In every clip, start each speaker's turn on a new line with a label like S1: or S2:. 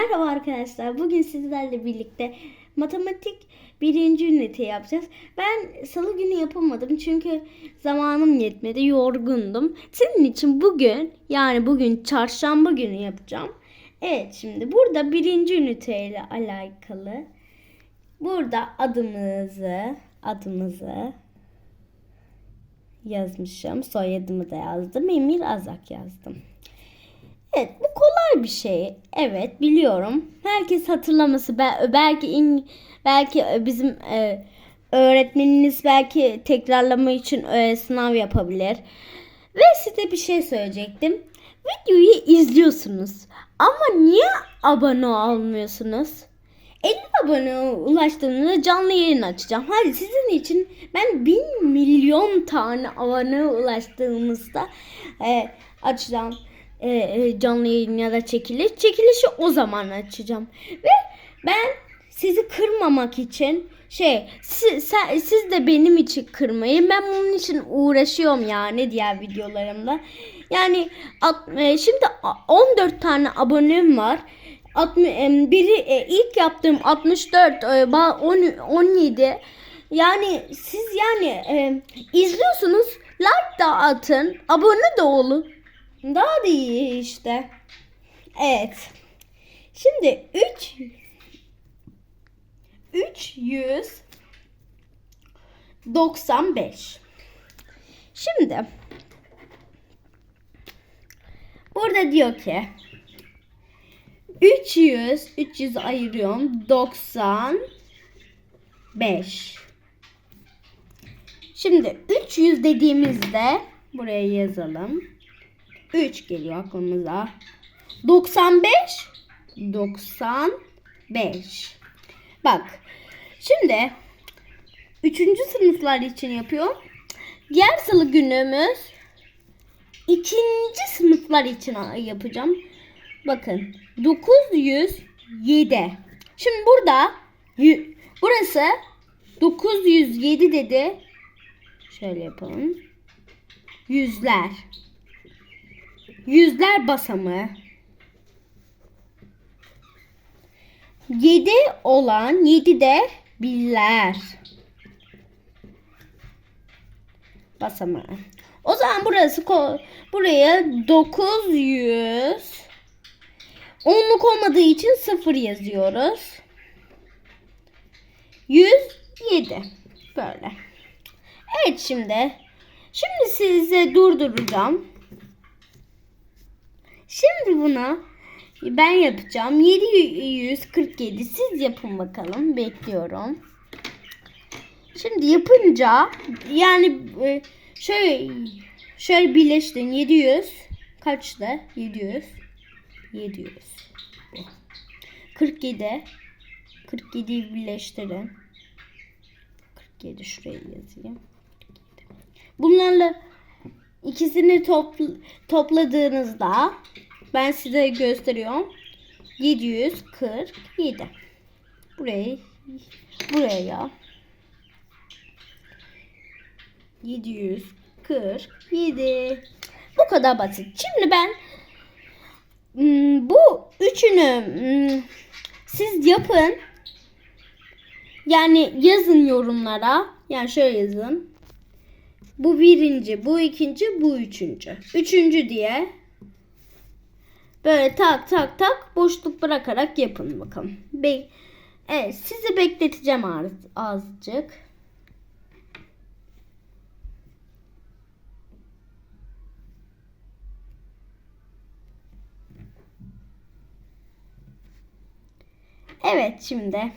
S1: Merhaba arkadaşlar. Bugün sizlerle birlikte matematik birinci ünite yapacağız. Ben salı günü yapamadım çünkü zamanım yetmedi. Yorgundum. Senin için bugün yani bugün çarşamba günü yapacağım. Evet şimdi burada birinci üniteyle alakalı. Burada adımızı adımızı yazmışım. Soyadımı da yazdım. Emir Azak yazdım. Evet bu kolay bir şey. Evet biliyorum. Herkes hatırlaması Bel- belki in, belki e, bizim e, öğretmeniniz belki tekrarlama için e, sınav yapabilir. Ve size bir şey söyleyecektim. Videoyu izliyorsunuz ama niye abone olmuyorsunuz? 50 abone ulaştığımda canlı yayın açacağım. Hadi sizin için ben 1 milyon tane abone ulaştığımızda e, açacağım e, e, canlı yayın ya da çekiliş. Çekilişi o zaman açacağım. Ve ben sizi kırmamak için şey siz, sen- siz de benim için kırmayın. Ben bunun için uğraşıyorum yani diğer videolarımda. Yani at- e, şimdi a- 14 tane abonem var. 60, em, biri e, ilk yaptığım 64 e, ba- 10 17 yani siz yani e, izliyorsunuz like da atın abone de olun daha da iyi işte. Evet. Şimdi 3 395 şimdi burada diyor ki 300 300 ayırıyorum 95 Şimdi 300 dediğimizde buraya yazalım. 3 geliyor aklımıza. 95 95 Bak şimdi 3. sınıflar için yapıyorum. Diğer salı günümüz ikinci sınıflar için yapacağım. Bakın 907. Şimdi burada burası 907 dedi. Şöyle yapalım. Yüzler. Yüzler basamağı. 7 olan 7 de birler. Basamağı. O zaman burası buraya 900 onluk olmadığı için 0 yazıyoruz. 107 böyle. Evet şimdi. Şimdi size durduracağım. Şimdi bunu ben yapacağım. 747 siz yapın bakalım. Bekliyorum. Şimdi yapınca yani şöyle şöyle birleştirin. 700 kaçtı? 700 700 47 47'yi birleştirin. 47 şuraya yazayım. Bunlarla ikisini topl- topladığınızda ben size gösteriyorum. 747. Buraya buraya 747. Bu kadar basit. Şimdi ben hmm, bu üçünü hmm, siz yapın. Yani yazın yorumlara. Yani şöyle yazın. Bu birinci, bu ikinci, bu üçüncü. Üçüncü diye böyle tak tak tak boşluk bırakarak yapın bakalım. Be evet sizi bekleteceğim az azıcık. Evet şimdi.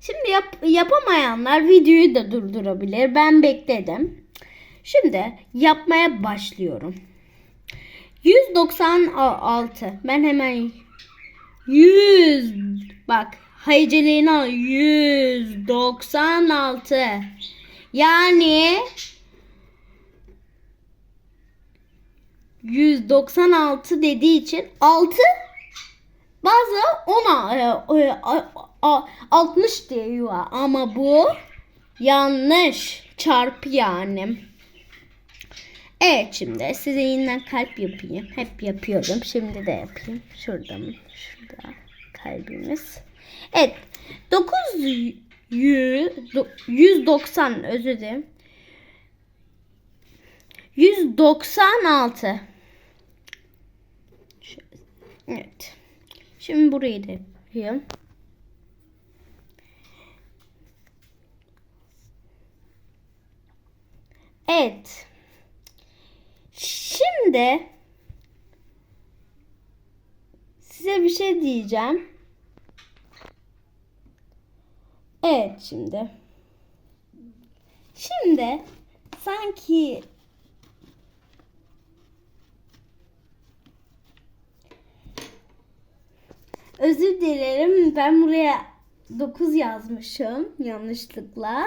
S1: Şimdi yap, yapamayanlar videoyu da durdurabilir. Ben bekledim. Şimdi yapmaya başlıyorum. 196. Ben hemen 100 bak hecelerini al. 196. Yani 196 dediği için 6 bazı ona e, e, a- a- 60 diyor ama bu yanlış çarpı yani. Evet şimdi size yeniden kalp yapayım. Hep yapıyorum. Şimdi de yapayım. Şurada mı? Şurada. kalbimiz. Evet. 900 190 özür dilerim. 196. Evet. Şimdi burayı da yapayım. Evet. Şimdi size bir şey diyeceğim. Evet şimdi. Şimdi sanki Özür dilerim. Ben buraya 9 yazmışım yanlışlıkla.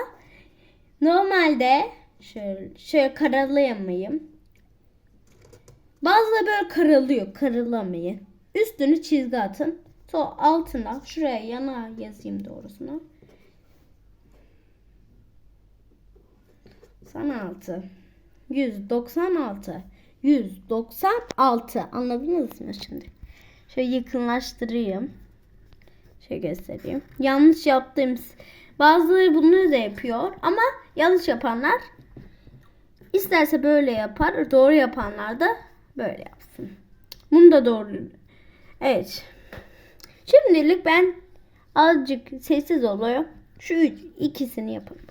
S1: Normalde şöyle şöyle karalayamayayım. Bazıları böyle karalıyor. Karalamayın. Üstünü çizgi atın. Sonra altına şuraya yana yazayım doğrusunu. 96 196 196 anladınız mı şimdi? Şöyle yakınlaştırayım. Şöyle göstereyim. Yanlış yaptığım bazıları bunu da yapıyor ama yanlış yapanlar isterse böyle yapar. Doğru yapanlar da böyle yapsın. Bunu da doğru. Evet. Şimdilik ben azıcık sessiz oluyor. Şu üç, ikisini yapalım.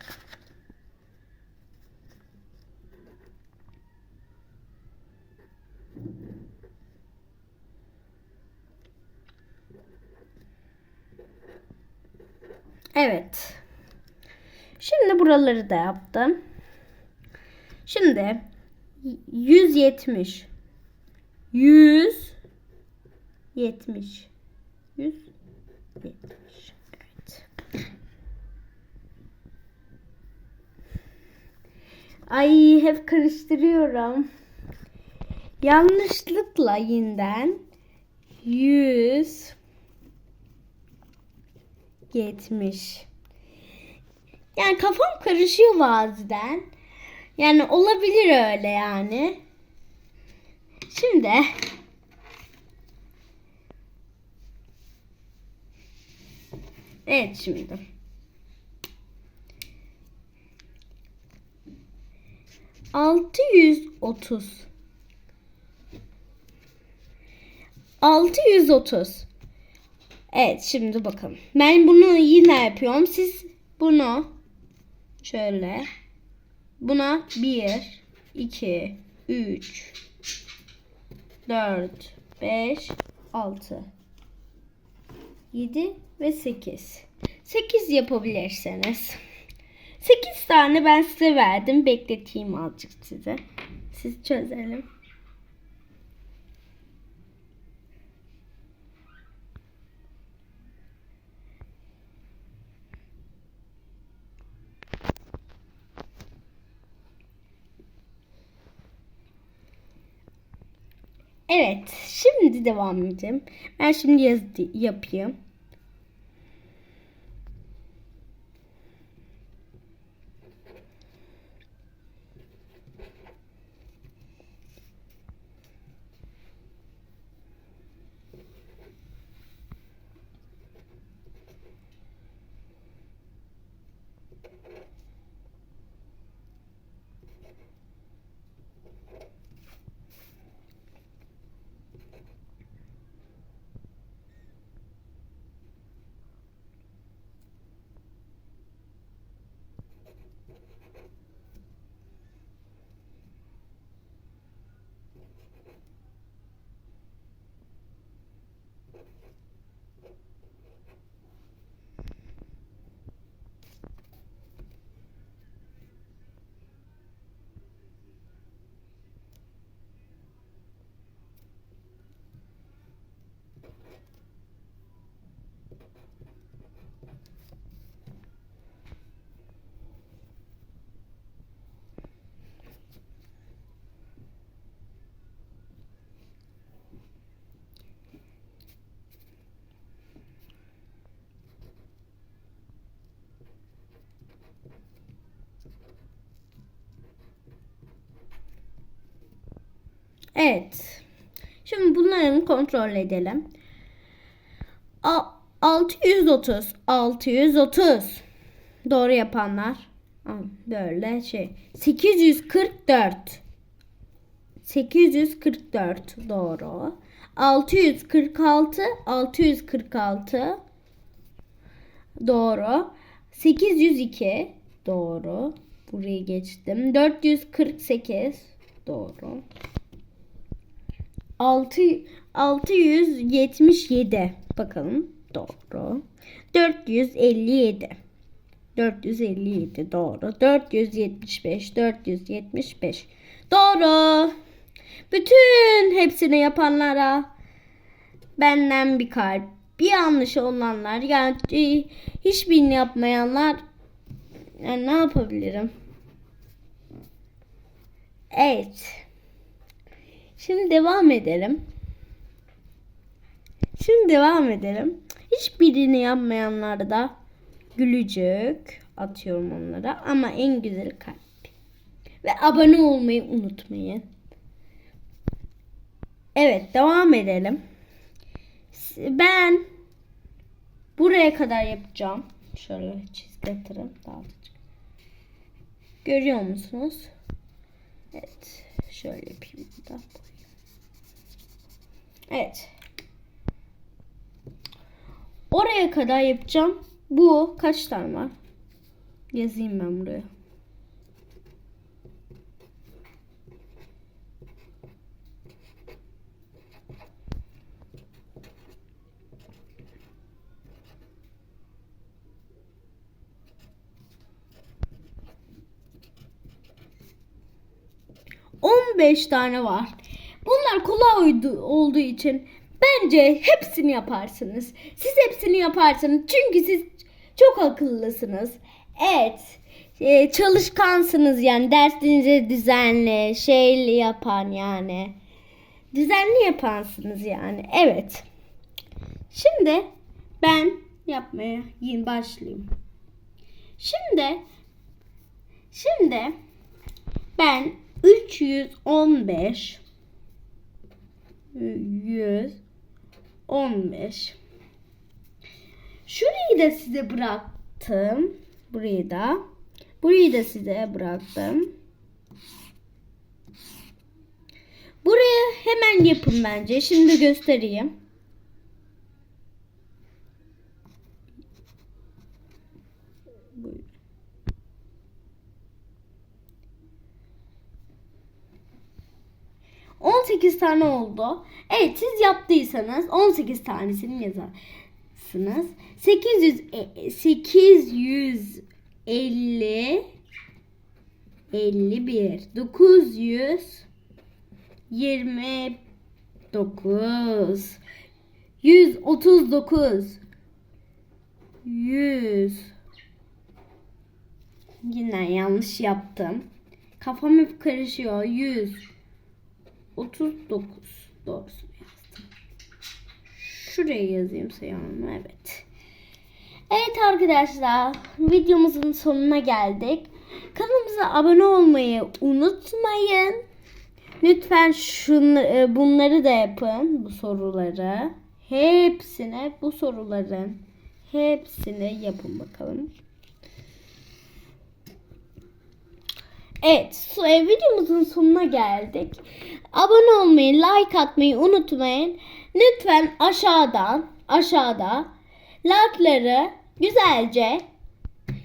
S1: Evet. Şimdi buraları da yaptım. Şimdi 170 100 70 100 70 evet. Ay hep karıştırıyorum. Yanlışlıkla yeniden 100 70. Yani kafam karışıyor bazen. Yani olabilir öyle yani. Şimdi Evet şimdi. Altı yüz otuz. Altı yüz otuz. Evet şimdi bakın. Ben bunu yine yapıyorum. Siz bunu şöyle buna 1 2 3 4 5 6 7 ve 8. 8 yapabilirsiniz. 8 tane ben size verdim. Bekleteyim azıcık size. Siz çözelim. Evet, şimdi devam edeceğim. Ben şimdi yaz yapayım. Evet. Şimdi bunları kontrol edelim. A 630. 630. Doğru yapanlar. Böyle şey. 844. 844 doğru. 646 646 doğru. 802 doğru. Burayı geçtim. 448 doğru. 6 677 bakalım doğru. 457 457 doğru. 475 475 doğru. Bütün hepsini yapanlara benden bir kalp. Bir yanlış olanlar yani hiçbirini yapmayanlar yani ne yapabilirim? Evet. Şimdi devam edelim. Şimdi devam edelim. Hiçbirini yapmayanlar da gülücük atıyorum onlara ama en güzel kalp. Ve abone olmayı unutmayın. Evet devam edelim. Ben buraya kadar yapacağım. Şöyle çizgi. Dağıtıcı. Görüyor musunuz? Evet. Şöyle yapayım da. Evet. Oraya kadar yapacağım. Bu kaç tane var? Yazayım ben buraya. On beş tane var. Bunlar kolay olduğu için bence hepsini yaparsınız. Siz hepsini yaparsınız çünkü siz çok akıllısınız. Evet. e, çalışkansınız yani derslerinizi düzenli, şeyli yapan yani. Düzenli yapansınız yani. Evet. Şimdi ben yapmaya yeni başlayayım. Şimdi şimdi ben 315 115 Şurayı da size bıraktım. Burayı da. Burayı da size bıraktım. Burayı hemen yapın bence. Şimdi göstereyim. 18 tane oldu. Evet siz yaptıysanız 18 tanesini yazarsınız. 800 850 51 900 29 139 100 Yine yanlış yaptım. Kafam hep karışıyor. 100 39 doğrusunu yazdım. Şuraya yazayım sayımı. Evet. Evet arkadaşlar videomuzun sonuna geldik. Kanalımıza abone olmayı unutmayın. Lütfen şunu, e, bunları da yapın. Bu soruları. Hepsine bu soruların hepsini yapın bakalım. Evet, e, videomuzun sonuna geldik. Abone olmayı, like atmayı unutmayın. Lütfen aşağıdan, aşağıda like'ları güzelce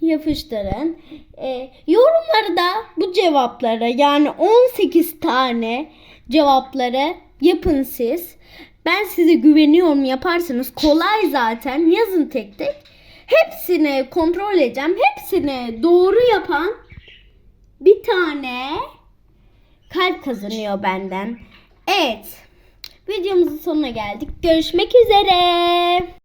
S1: yapıştırın. E, yorumları da bu cevaplara yani 18 tane cevapları yapın siz. Ben size güveniyorum yaparsınız. Kolay zaten. Yazın tek tek. Hepsini kontrol edeceğim. Hepsini doğru yapan bir tane kalp kazanıyor benden. Evet. Videomuzun sonuna geldik. Görüşmek üzere.